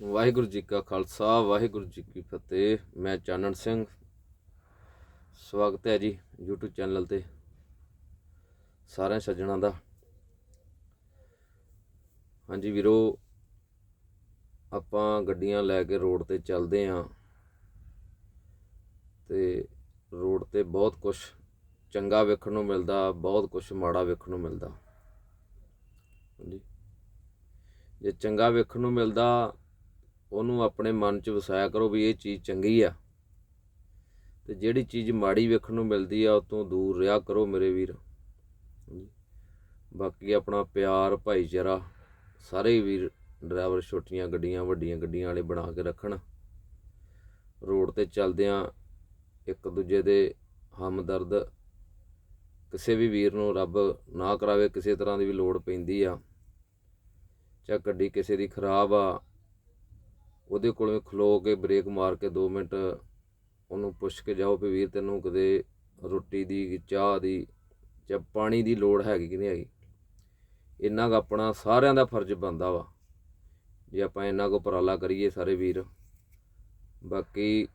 ਵਾਹਿਗੁਰੂ ਜੀ ਕਾ ਖਾਲਸਾ, ਵਾਹਿਗੁਰੂ ਜੀ ਕੀ ਫਤਿਹ। ਮੈਂ ਚਾਨਣ ਸਿੰਘ। ਸਵਾਗਤ ਹੈ ਜੀ YouTube ਚੈਨਲ ਤੇ ਸਾਰਿਆਂ ਸੱਜਣਾਂ ਦਾ। ਹਾਂਜੀ ਵੀਰੋ, ਆਪਾਂ ਗੱਡੀਆਂ ਲੈ ਕੇ ਰੋਡ ਤੇ ਚੱਲਦੇ ਆਂ ਤੇ ਰੋਡ ਤੇ ਬਹੁਤ ਕੁਝ ਚੰਗਾ ਵੇਖਣ ਨੂੰ ਮਿਲਦਾ, ਬਹੁਤ ਕੁਝ ਮਾੜਾ ਵੇਖਣ ਨੂੰ ਮਿਲਦਾ। ਹਾਂਜੀ। ਜੇ ਚੰਗਾ ਵੇਖਣ ਨੂੰ ਮਿਲਦਾ ਉਹਨੂੰ ਆਪਣੇ ਮਨ 'ਚ ਵਸਾਇਆ ਕਰੋ ਵੀ ਇਹ ਚੀਜ਼ ਚੰਗੀ ਆ। ਤੇ ਜਿਹੜੀ ਚੀਜ਼ ਮਾੜੀ ਵੇਖਣ ਨੂੰ ਮਿਲਦੀ ਆ ਉਹ ਤੋਂ ਦੂਰ ਰਿਹਾ ਕਰੋ ਮੇਰੇ ਵੀਰ। ਬਾਕੀ ਆਪਣਾ ਪਿਆਰ, ਭਾਈਚਾਰਾ ਸਾਰੇ ਹੀ ਵੀਰ ਡਰਾਈਵਰ ਛੋਟੀਆਂ ਗੱਡੀਆਂ, ਵੱਡੀਆਂ ਗੱਡੀਆਂ ਵਾਲੇ ਬਣਾ ਕੇ ਰੱਖਣ। ਰੋਡ ਤੇ ਚੱਲਦਿਆਂ ਇੱਕ ਦੂਜੇ ਦੇ ਹਮਦਰਦ ਕਿਸੇ ਵੀ ਵੀਰ ਨੂੰ ਰੱਬ ਨਾ ਕਰਾਵੇ, ਕਿਸੇ ਤਰ੍ਹਾਂ ਦੀ ਵੀ ਲੋੜ ਪੈਂਦੀ ਆ। ਚਾਹੇ ਗੱਡੀ ਕਿਸੇ ਦੀ ਖਰਾਬ ਆ ਉਹਦੇ ਕੋਲੋਂ ਖਲੋ ਕੇ ਬ੍ਰੇਕ ਮਾਰ ਕੇ 2 ਮਿੰਟ ਉਹਨੂੰ ਪੁੱਛ ਕੇ ਜਾਓ ਵੀ ਵੀਰ ਤੈਨੂੰ ਕਦੇ ਰੋਟੀ ਦੀ, ਚਾਹ ਦੀ ਜਾਂ ਪਾਣੀ ਦੀ ਲੋੜ ਹੈਗੀ ਕਿ ਨਹੀਂ ਹੈਗੀ। ਇੰਨਾ ਕੁ ਆਪਣਾ ਸਾਰਿਆਂ ਦਾ ਫਰਜ਼ ਬਣਦਾ ਵਾ। ਜੇ ਆਪਾਂ ਇੰਨਾ ਕੁ ਉਪਰਾਲਾ ਕਰੀਏ ਸਾਰੇ ਵੀਰ। ਬਾਕੀ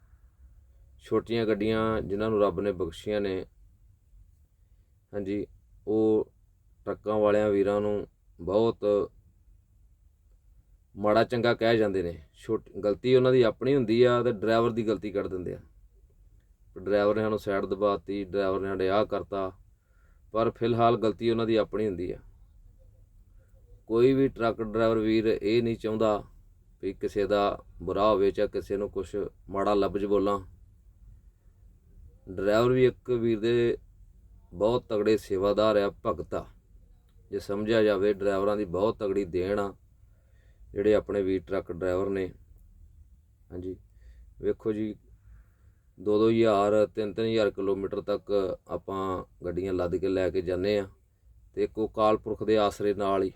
ਛੋਟੀਆਂ ਗੱਡੀਆਂ ਜਿਨ੍ਹਾਂ ਨੂੰ ਰੱਬ ਨੇ ਬਖਸ਼ੀਆਂ ਨੇ, ਹਾਂਜੀ, ਉਹ ਟਰੱਕਾਂ ਵਾਲਿਆਂ ਵੀਰਾਂ ਨੂੰ ਬਹੁਤ ਮਾੜਾ ਚੰਗਾ ਕਹਿ ਜਾਂਦੇ ਨੇ। ਛੋਟੀ, ਗਲਤੀ ਉਹਨਾਂ ਦੀ ਆਪਣੀ ਹੁੰਦੀ ਆ ਤੇ ਡਰਾਈਵਰ ਦੀ ਗਲਤੀ ਕੱਢ ਦਿੰਦੇ ਆ। ਡਰਾਈਵਰ ਨੇ ਸਾਨੂੰ ਸਾਈਡ ਦਬਾਤੀ, ਡਰਾਈਵਰ ਨੇ ਸਾਡੇ ਆਹ ਕਰਤਾ। ਪਰ ਫਿਲਹਾਲ ਗਲਤੀ ਉਹਨਾਂ ਦੀ ਆਪਣੀ ਹੁੰਦੀ ਆ। ਕੋਈ ਵੀ ਟਰੱਕ ਡਰਾਈਵਰ ਵੀਰ ਇਹ ਨਹੀਂ ਚਾਹੁੰਦਾ ਵੀ ਕਿਸੇ ਦਾ ਬੁਰਾ ਹੋਵੇ ਜਾਂ ਕਿਸੇ ਨੂੰ ਕੁਝ ਮਾੜਾ ਲਫ਼ਜ਼ ਬੋਲਾਂ। ਡਰਾਈਵਰ ਵੀ ਇੱਕ ਵੀਰ ਦੇ ਬਹੁਤ ਤਗੜੇ ਸੇਵਾਦਾਰ ਆ, ਭਗਤ ਆ। ਜੇ ਸਮਝਿਆ ਜਾਵੇ ਡਰਾਈਵਰਾਂ ਦੀ ਬਹੁਤ ਤਗੜੀ ਦੇਣ ਆ। ਜਿਹੜੇ ਆਪਣੇ ਵੀਰ ਟਰੱਕ ਡਰਾਈਵਰ ਨੇ। ਹਾਂਜੀ। ਵੇਖੋ ਜੀ 2-2000 3-3000 ਕਿਲੋਮੀਟਰ ਤੱਕ ਆਪਾਂ ਗੱਡੀਆਂ ਲੱਦ ਕੇ ਲੈ ਕੇ ਜਾਂਦੇ ਆ ਤੇ ਇੱਕੋ ਕਾਲਪੁਰਖ ਦੇ ਆਸਰੇ ਨਾਲ ਹੀ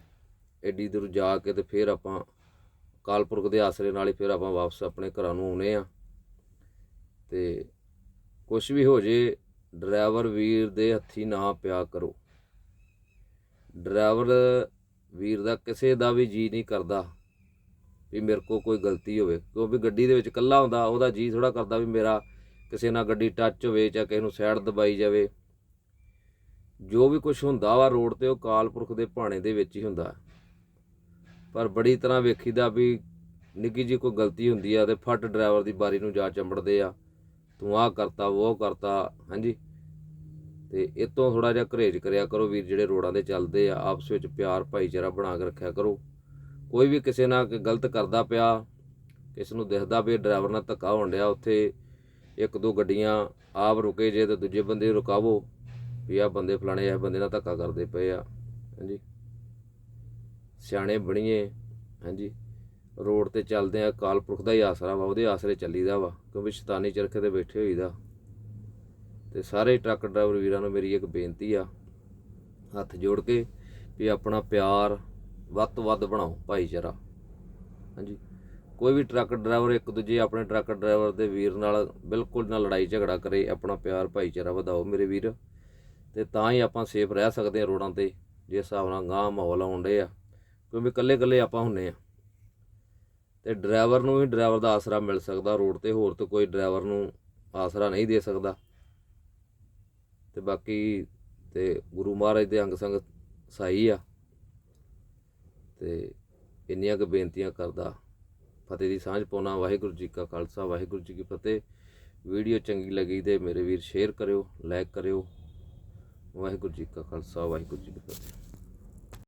ਐਡੀ ਦੂਰ ਜਾ ਕੇ ਤੇ ਫਿਰ ਆਪਾਂ ਕਾਲਪੁਰਖ ਦੇ ਆਸਰੇ ਨਾਲ ਹੀ ਫਿਰ ਆਪਾਂ ਵਾਪਸ ਆਪਣੇ ਘਰਾਂ ਨੂੰ ਆਉਨੇ ਆ ਤੇ ਕੁਝ ਵੀ ਹੋ ਜੇ, ਡਰਾਈਵਰ ਵੀਰ ਦੇ ਹੱਥੀ ਨਾ ਪਿਆ ਕਰੋ। ਡਰਾਈਵਰ ਵੀਰ ਦਾ ਕਿਸੇ ਦਾ ਵੀ ਜੀ ਨਹੀਂ ਕਰਦਾ। ਵੀ ਮੇਰੇ ਕੋ ਕੋਈ ਗਲਤੀ ਹੋਵੇ, ਕਿਉਂਕਿ ਗੱਡੀ ਦੇ ਵਿੱਚ ਇਕੱਲਾ ਹੁੰਦਾ, ਉਹਦਾ ਜੀ ਥੋੜਾ ਕਰਦਾ ਵੀ ਮੇਰਾ ਕਿਸੇ ਨਾਲ ਗੱਡੀ ਟੱਚ ਹੋਵੇ ਜਾਂ ਕਿਸੇ ਨੂੰ ਸਾਈਡ ਦਬਾਈ ਜਾਵੇ। ਜੋ ਵੀ ਕੁਝ ਹੁੰਦਾ ਵਾ ਰੋਡ ਤੇ, ਉਹ ਕਾਲਪੁਰਖ ਦੇ ਭਾਣੇ ਦੇ ਵਿੱਚ ਹੀ ਹੁੰਦਾ। ਪਰ ਬੜੀ ਤਰ੍ਹਾਂ ਵੇਖੀਦਾ ਵੀ ਨਿੱਕੀ ਜੀ ਕੋਈ ਗਲਤੀ ਹੁੰਦੀ ਆ ਤੇ ਫੱਟ ਡਰਾਈਵਰ ਦੀ ਬਾਰੀ ਨੂੰ ਜਾ ਚੰਬੜਦੇ ਆ। ਤੂੰ ਆਹ ਕਰਤਾ, ਉਹ ਕਰਤਾ, ਹਾਂਜੀ। ਤੇ ਇਹ ਤੋਂ ਥੋੜਾ ਜਿਹਾ ਘਰੇਜ ਕਰਿਆ ਕਰੋ ਵੀਰ, ਜਿਹੜੇ ਰੋਡਾਂ ਦੇ ਚੱਲਦੇ ਆ, ਆਪਸ ਵਿੱਚ ਪਿਆਰ ਭਾਈਚਾਰਾ ਬਣਾ ਕੇ ਰੱਖਿਆ ਕਰੋ। ਕੋਈ ਵੀ ਕਿਸੇ ਨਾਲ ਗਲਤ ਕਰਦਾ ਪਿਆ, ਕਿਸ ਨੂੰ ਦਿਖਦਾ ਵੀ ਡਰਾਈਵਰ ਨਾਲ ਧੱਕਾ ਹੋਣ ਡਿਆ ਉੱਥੇ, ਇੱਕ ਦੋ ਗੱਡੀਆਂ ਆਪ ਰੁਕੇ ਜੇ ਤੇ ਦੂਜੇ ਬੰਦੇ ਨੂੰ ਰੁਕਾਵੋ, ਵੀ ਆ ਬੰਦੇ ਫਲਾਣੇ ਇਹ ਬੰਦੇ ਨਾਲ ਧੱਕਾ ਕਰਦੇ ਪਏ ਆ, ਹਾਂਜੀ। ਸਿਆਣੇ ਬਣੀਏ, ਹਾਂਜੀ। ਰੋਡ ਤੇ ਚੱਲਦੇ ਆ ਕਾਲਪੁਰਖ ਦਾ ਹੀ ਆਸਰਾ ਵਾ, ਉਹਦੇ ਆਸਰੇ ਚੱਲੀਦਾ ਵਾ, ਕਿਉਂਕਿ ਸ਼ੈਤਾਨੀ ਚਰਖੇ ਤੇ ਬੈਠੇ ਹੋਈਦਾ। ਤੇ ਸਾਰੇ ਟਰੱਕ ਡਰਾਈਵਰ ਵੀਰਾਂ ਨੂੰ ਮੇਰੀ ਇੱਕ ਬੇਨਤੀ ਆ, ਹੱਥ ਜੋੜ ਕੇ ਵੀ ਆਪਣਾ ਪਿਆਰ ਵੱਧ ਤੋਂ ਵੱਧ ਬਣਾਓ ਭਾਈਚਾਰਾ। ਹਾਂਜੀ। ਕੋਈ ਵੀ ਟਰੱਕ ਡਰਾਈਵਰ ਇੱਕ ਦੂਜੇ ਆਪਣੇ ਟਰੱਕ ਡਰਾਈਵਰ ਦੇ ਵੀਰ ਨਾਲ ਬਿਲਕੁਲ ਨਾ ਲੜਾਈ ਝਗੜਾ ਕਰੇ, ਆਪਣਾ ਪਿਆਰ ਭਾਈਚਾਰਾ ਵਧਾਓ ਮੇਰੇ ਵੀਰ। ਤੇ ਤਾਂ ਹੀ ਆਪਾਂ ਸੇਫ ਰਹਿ ਸਕਦੇ ਹਾਂ ਰੋਡਾਂ ਤੇ ਜਿਸ ਹਿਸਾਬ ਨਾਲ ਗਾਂ ਮਾਹੌਲ ਆਉਂਦੇ ਆ ਕਿਉਂਕਿ ਇਕੱਲੇ ਇਕੱਲੇ ਆਪਾਂ ਹੁੰਨੇ ਆ। ਤੇ ਡਰਾਈਵਰ ਨੂੰ ਵੀ ਡਰਾਈਵਰ ਦਾ ਆਸਰਾ ਮਿਲ ਸਕਦਾ, ਰੋਡ ਤੇ ਹੋਰ ਤੇ ਕੋਈ ਡਰਾਈਵਰ ਨੂੰ ਆਸਰਾ ਨਹੀਂ ਦੇ ਸਕਦਾ। ਤੇ ਬਾਕੀ ਤੇ ਗੁਰੂ ਮਹਾਰਾਜ ਦੇ ਅੰਗ ਸੰਗ ਸਾਈ ਆ। ਤੇ ਇੰਨੀਆਂ ਕੁ ਬੇਨਤੀਆਂ ਕਰਦਾ। ਫਤਿਹ ਦੀ ਸਾਂਝ ਪਾਉਣਾ ਵਾਹਿਗੁਰੂ ਜੀ ਕਾ ਖਾਲਸਾ, ਵਾਹਿਗੁਰੂ ਜੀ ਕੀ ਫਤਿਹ। ਵੀਡੀਓ ਚੰਗੀ ਲੱਗੀ ਤੇ ਮੇਰੇ ਵੀਰ ਸ਼ੇਅਰ ਕਰਿਓ ਲਾਈਕ ਕਰਿਓ। ਵਾਹਿਗੁਰੂ ਜੀ ਕਾ ਖਾਲਸਾ, ਵਾਹਿਗੁਰੂ ਜੀ ਕੀ ਫਤਿਹ।